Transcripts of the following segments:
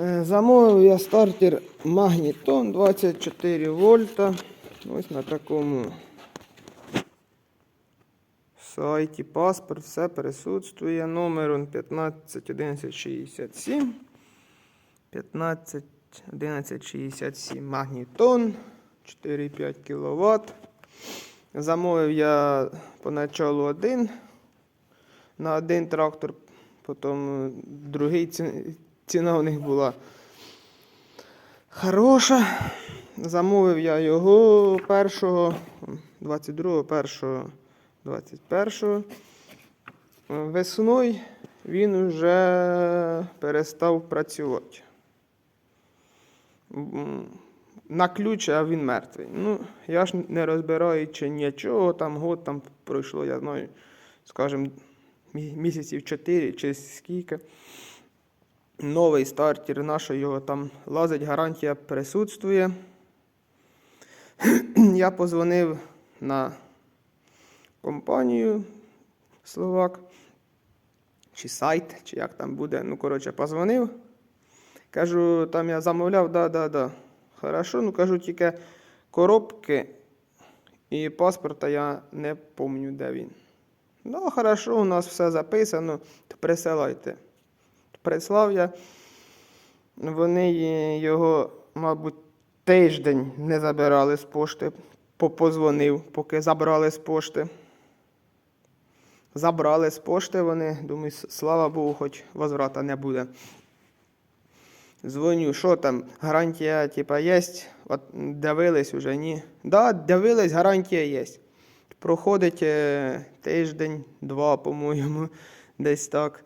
Е, Замовив я стартер Магнітон 24 вольта. Ось на такому сайті паспорт, все присутствує. Номер он 15 11 67. 15 11 67 магнітон 4,5 кВт. Замовив я поначалу один на один трактор, потім другий ціна у них була хороша. Замовив я його першого, 22, першого, 21. Весною він вже перестав працювати. На ключ, а він мертвий. Ну, я ж не розбираючи нічого, там год там пройшло, я знаю, скажімо, мі- місяців 4 чи скільки. Новий стартер, наша його там лазить, гарантія присутствує. Я позвонив на компанію Словак, чи сайт, чи як там буде. Ну, коротше, позвонив. Кажу, там я замовляв, да, да, да. Хорошо, ну кажу, тільки коробки і паспорта я не пам'ятаю, де він. Ну, хорошо, у нас все записано, то присилайте. Прислав я. Вони його, мабуть, тиждень не забирали з пошти. По- Позвонив, поки забрали з пошти. Забрали з пошти вони. Думаю, слава Богу, хоч возврата не буде. Дзвоню, що там, гарантія, типа, є? От дивились уже, ні. Да, дивились, гарантія є. Проходить е, тиждень, два, по-моєму, десь так.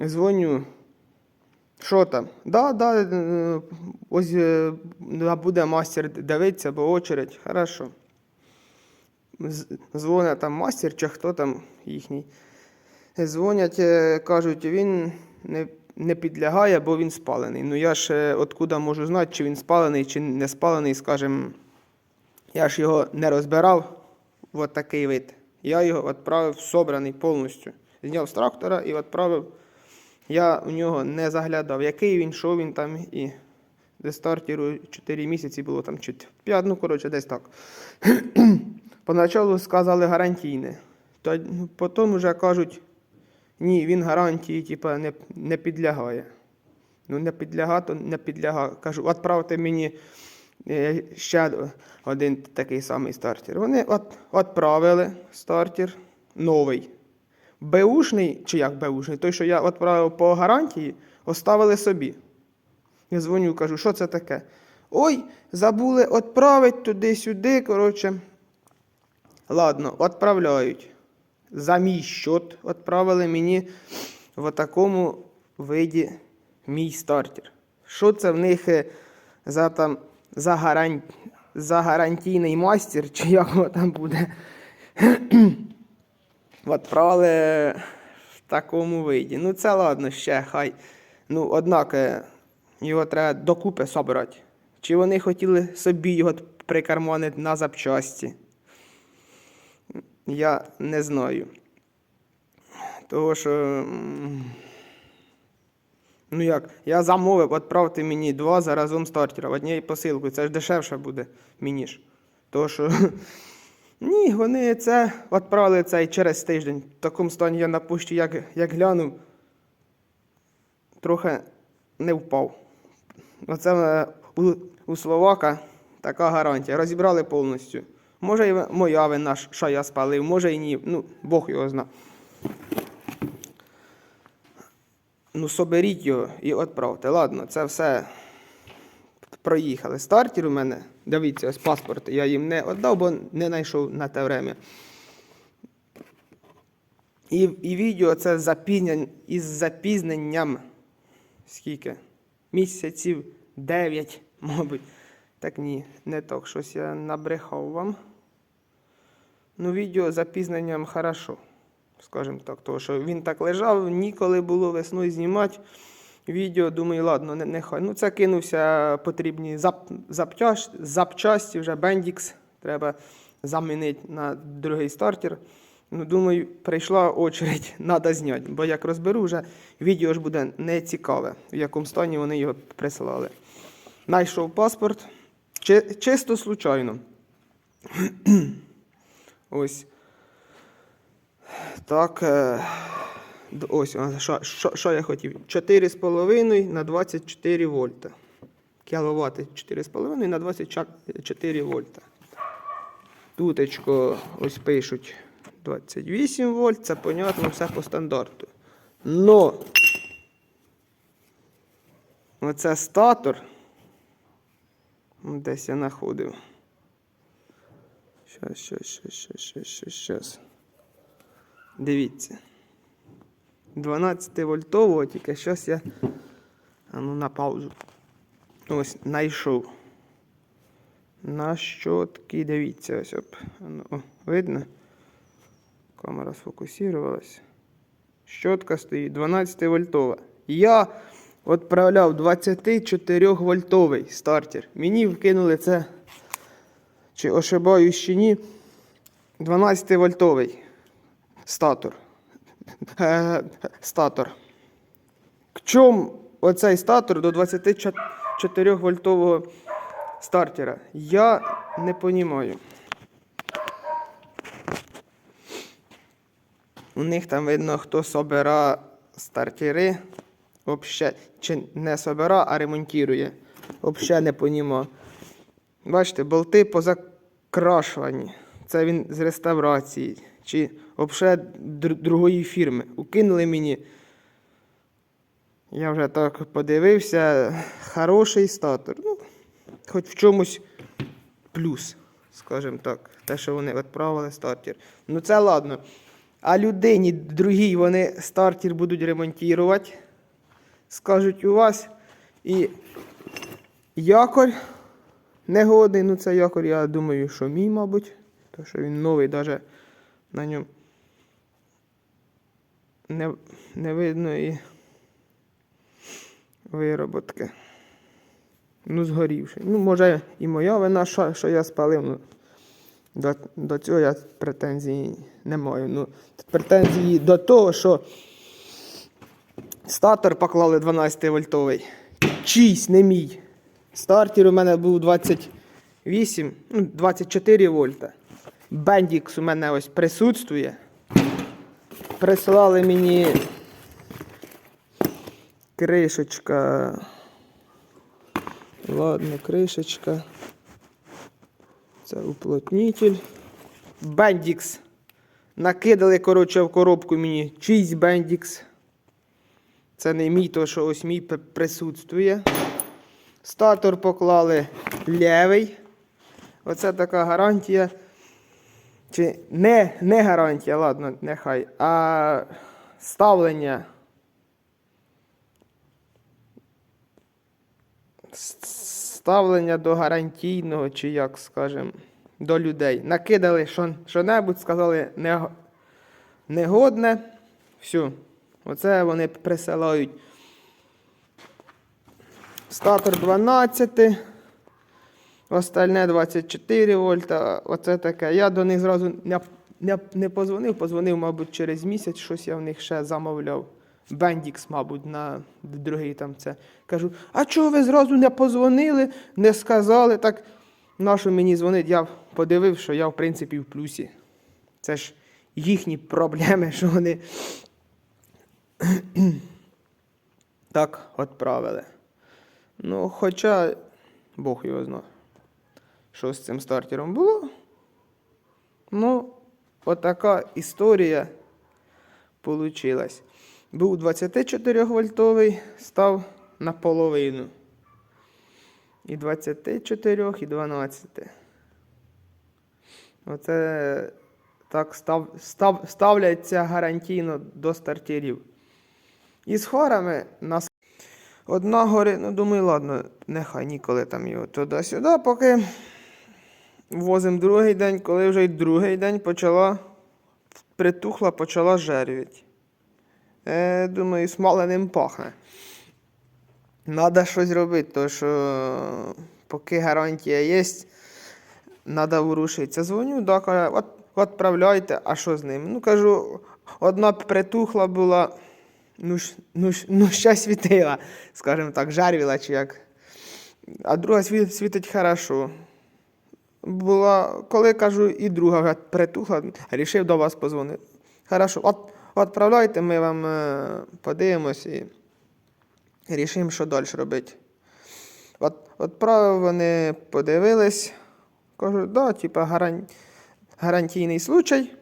Дзвоню. Що там? Да, да, е, ось е, буде мастер дивитися, бо очередь. Хорошо. Дзвонить там мастер чи хто там їхній. Дзвонять, е, кажуть, він не, не підлягає, бо він спалений. Ну я ж откуда можу знати, чи він спалений, чи не спалений, скажімо. Я ж його не розбирав в такий вид. Я його відправив собраний повністю. Зняв з трактора і відправив. Я у нього не заглядав, який він, що він там і до стартіру 4 місяці було там чи 5, ну коротше, десь так. Поначалу сказали гарантійне. То, ну, потім вже кажуть, ні, він гарантії типа, не, не підлягає. Ну, не підляга, то не підляга. Кажу, відправте мені е, ще один такий самий стартер. Вони от, відправили стартер новий. Беушний, чи як беушний, той, що я відправив по гарантії, оставили собі. Я дзвоню, кажу, що це таке? Ой, забули відправити туди-сюди. Коротше. Ладно, відправляють. За мій счет відправили мені в такому виді мій стартер. Що це в них е, за там за, гаран... за гарантійний мастер, чи як воно там буде? Відправили в такому виді. Ну, це ладно, ще хай. Ну, однак його треба докупи собрати. Чи вони хотіли собі його прикарманити на запчасті? Я не знаю. Того що. Ну як, я замовив, відправте мені два заразом стартера в однією посилкою. Це ж дешевше буде мені ж. Того що. Ні, вони це відправили цей через тиждень. В такому стані я на пущі, як, як глянув, трохи не впав. Оце е, у, у Словака така гарантія. Розібрали повністю. Може, і моя вина, що я спалив, може і ні. Ну, Бог його зна. Ну, соберіть його і відправте. Ладно, це все проїхали. Стартер у мене, дивіться, ось паспорт я їм не віддав, бо не знайшов на те время. І, і відео це запізнен, із запізненням. Скільки? Місяців 9, мабуть. Так ні, не так. Щось я набрехав вам. Ну, відео з запізненням хорошо. Скажімо так, тому що він так лежав, ніколи було весною знімати. Відео, думаю, ладно, не, нехай. Ну, це кинувся потрібні зап, запчаш, запчасті, вже Bendix. Треба замінити на другий стартер. Ну, думаю, прийшла очередь, треба зняти. Бо як розберу, вже відео ж буде не цікаве, в якому стані вони його прислали. Найшов паспорт чи, чисто случайно. Ось. Так. Е, ось, що, я хотів? 4,5 на 24 вольта. Кіловати 4,5 на 24 вольта. Тутечко ось пишуть 28 вольт, це понятно, все по стандарту. Но оце статор. Десь я знаходив. Щас, щас, щас, щас, щас, щас. Дивіться. 12 вольтового, тільки щас я. А ну на паузу. Ось, знайшов. На щотки, дивіться, ось оп. Ну, О, видно? Камера сфокусувалась. Щотка стоїть 12 вольтова. Я відправляв 24 вольтовий стартер. Мені вкинули це, чи ошибаюсь чи ні, 12 вольтовий статор. Е, статор. В чому оцей статор до 24 вольтового стартера? Я не розумію. У них там видно, хто собира стартери. Вообще, чи не собира, а ремонтує. Взагалі не понімаю. Бачите, болти позакрашувані. Це він з реставрації. Чи взагалі другої фірми. Укинули мені. Я вже так подивився. Хороший статор. Ну, хоч в чомусь плюс, скажімо так. Те, що вони відправили стартер. Ну це ладно. А людині другій вони стартер будуть ремонтувати. Скажуть у вас. І якорь негодний. Ну це якорь, я думаю, що мій, мабуть. Тому що він новий, навіть на ньому не, не видно і вироботки. Ну, згорівши. Ну, може, і моя вина, що, що я спалив. Ну, до, до цього я претензій не маю. Ну, претензії до того, що стартер поклали 12 вольтовий. Чийсь, не мій. Стартер у мене був 28, ну, 24 вольта. Бендікс у мене ось присутствує. Прислали мені кришечка. Ладно, кришечка. Це уплотнитель. Бендікс. Накидали, коротше, в коробку мені чийсь бендікс. Це не мій, то що ось мій присутствує. Статор поклали лівий. Оце така гарантія. Чи не, не гарантія, ладно, нехай. А ставлення. Ставлення до гарантійного, чи як скажем, до людей. Накидали що, що-небудь, сказали не, негодне. Все. Оце вони присилають. Статор 12. Остальне 24 вольта. Оце таке. Я до них зразу не, не, не позвонив, позвонив, мабуть, через місяць, щось я в них ще замовляв. Бендікс, мабуть, на другий там це. Кажу, а чого ви зразу не позвонили, не сказали? Так, нащо мені дзвонить? Я подивив, що я, в принципі, в плюсі. Це ж їхні проблеми, що вони так відправили. Ну, хоча Бог його знає, що з цим стартером було. Ну, отака історія получилась. Був 24 вольтовий, став наполовину. І 24, і 12. Оце так став, став, ставляться гарантійно до стартерів. І з хорами нас одна гори, ну думаю, ладно, нехай ніколи там його туди-сюди, поки возимо другий день, коли вже й другий день почала притухла, почала жервіть. Е, думаю, смаленим пахне. Надо щось робити, тому що поки гарантія є, треба ворушитися. Дзвоню, да, от, відправляйте, а що з ним? Ну, кажу, одна притухла була, ну, ну, ну ще світила, скажімо так, жарвіла чи як. А друга світить хорошо. Була, коли кажу, і друга притухла, рішив до вас позвонити. Хорошо, от, відправляйте, ми вам е, подивимось і рішимо, що далі робити. От, відправив, вони подивились. Кажуть, да, типа гаран... гарантійний случай.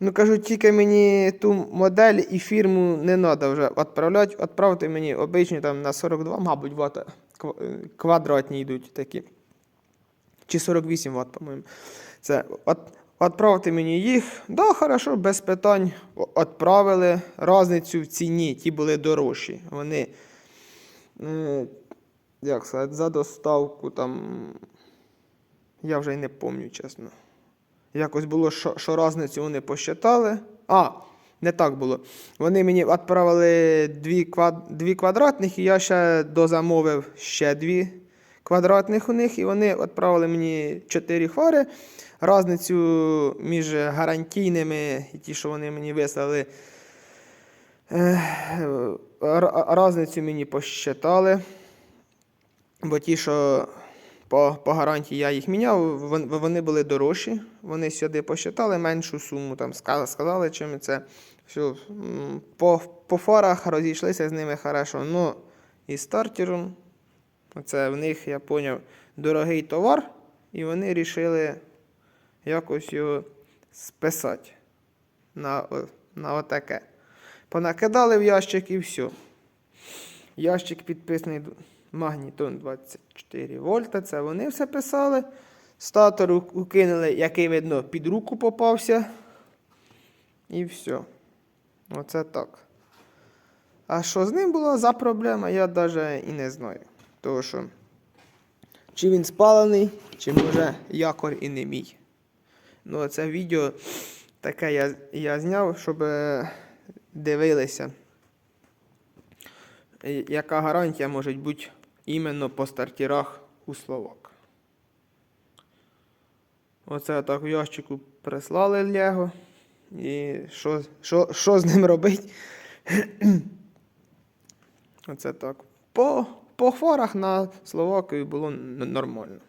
Ну, кажуть, тільки мені ту модель і фірму не треба вже відправляти. Відправте мені обичні там на 42, мабуть, Вт е, квадратні йдуть такі. Чи 48 Вт, по-моєму. Це от, мені їх. Да, хорошо, без питань. О- Відправили різницю в ціні, ті були дорожчі. Вони, е, як сказати, за доставку там. Я вже й не пам'ятаю, чесно. Якось було, що, що різницю вони посчитали. А, не так було. Вони мені відправили дві, квад... дві квадратних, і я ще дозамовив ще дві квадратних у них, і вони відправили мені чотири хвори. Разницю між гарантійними і ті, що вони мені вислали. е, Разницю мені посчитали. Бо ті, що по, по гарантії я їх міняв, вони були дорожчі. Вони сюди посчитали меншу суму, там сказали, чим це. Все, по, по фарах розійшлися з ними хорошо. Ну, і стартером, це в них, я поняв, дорогий товар, і вони вирішили якось його списати на, на отаке. Понакидали в ящик і все. Ящик підписаний магнітон 24 вольта. Це вони все писали. Статор укинули, який видно, під руку попався. І все. Оце так. А що з ним була за проблема, я навіть і не знаю. Тому що чи він спалений, чи може якор і не мій. Ну, це відео таке я, я зняв, щоб е, дивилися яка гарантія може бути іменно по стартірах у Словак. Оце так в ящику прислали Лего. І що, що, що з ним робити? Оце так. По, по хворах на Словакію було нормально.